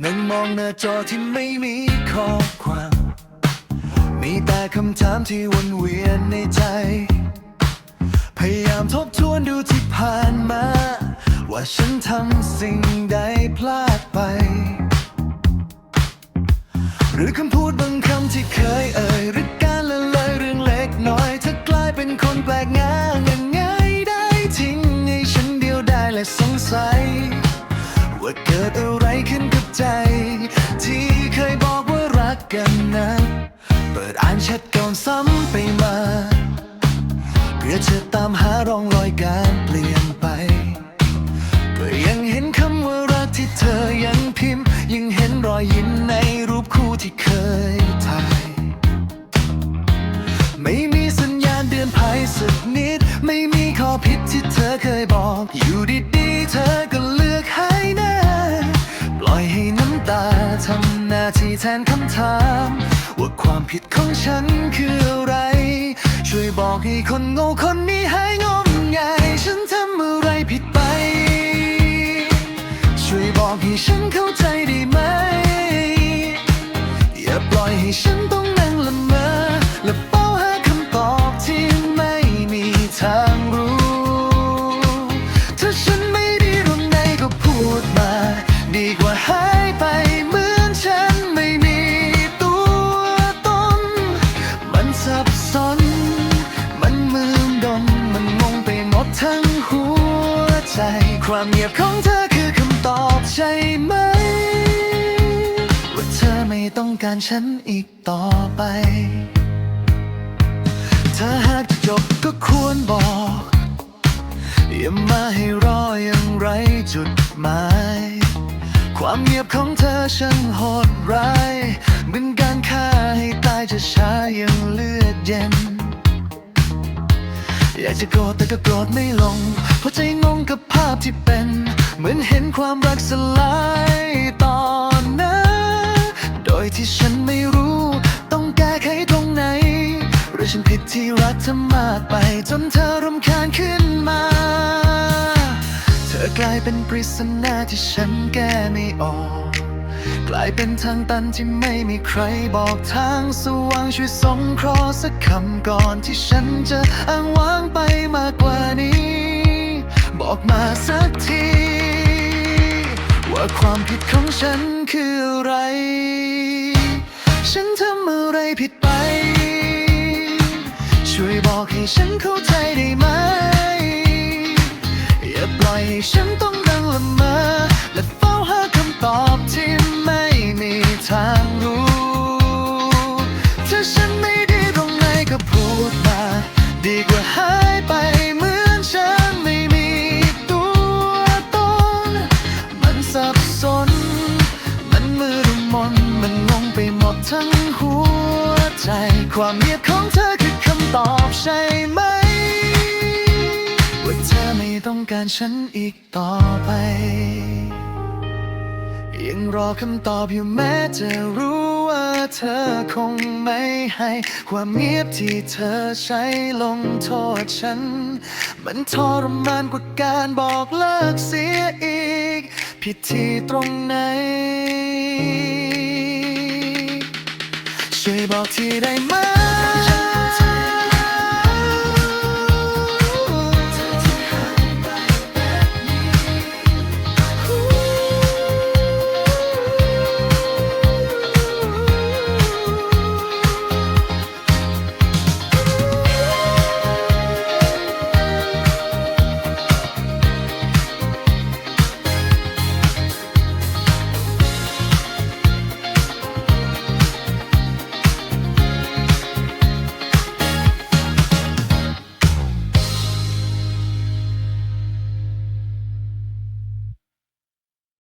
นั่งมองหน้าจอที่ไม่มีข้อความ มีแต่คำถามที่วนเวียนในใจ พยายามทบทวนดูที่ผ่านมา ว่าฉันทำ ซ้ำไปมา เพื่อจะตามหารองรอยการเปลี่ยนไป ก็ยังเห็นคำว่ารักที่เธอยังพิมพ์ ยังเห็นรอยยิ้มในรูปคู่ที่เคยถ่าย ไม่มีสัญญาณเดือนภัยสักนิด ไม่มีข้อผิดที่เธอเคยบอก อยู่ดีๆเธอก็เลือกใหายหน้าปล่อยให้น้ำตาทำหน้าที่แทนคำถาม ว่าความผิดของฉันคืออะไร ช่วยบอกให้คนโง่คนนี้หายงมงายฉันทำอะไรผิดไป ช่วยบอกให้ฉันเข้าใจได้ไหม อย่าปล่อยให้ฉันต้องนั่งละเมอและเป้าหาคำตอบที่ไม่มีทางรู้ ถ้าฉันไม่ดีตรงไหนก็พูดมา ดีกว่าหา ความเงียบของเธอคือคำตอบใช่ไหม ว่าเธอไม่ต้องการฉันอีกต่อไป ถ้าหากจะจบก็ควรบอก อย่ามาให้รออยังไรจุดหมาย ความเงียบของเธอช่างโหดร้าย จะโกรธแต่ก็โกรธไม่ลง เพราะใจงงกับภาพที่เป็น เหมือนเห็นความรักสลายตอนนั้น โดยที่ฉันไม่รู้ ต้องแก้ไขตรงไหน หรือฉันผิดที่รักเธอมากไป จนเธอรำคาญขึ้นมา เธอกลายเป็นปริศนาที่ฉันแก้ไม่ออกกลายเป็นทางตันที่ไม่มีใครบอกทางสว่างช่วยสงเคราะห์สักคำก่อนที่ฉันจะอ้างว้าากกว่านี้ บอกมาสักที ว่าความผิดของฉันคืออะไร ฉันทำอะไรผิดไป ช่วยบอกให้ฉันเข้าใจได้ไหม อย่าปล่อยให้ฉัน เธอคือคำตอบใช่ไหม ว่าเธอไม่ต้องการฉันอีกต่อไป ยังรอคำตอบอยู่แม้จะรู้ว่าเธอคงไม่ให้ ความเงียบที่เธอใช้ลงโทษฉัน มันทรมานกว่าการบอกเลิกเสียอีก ผิดที่ตรงไหนช่วยบอกทีได้ไหม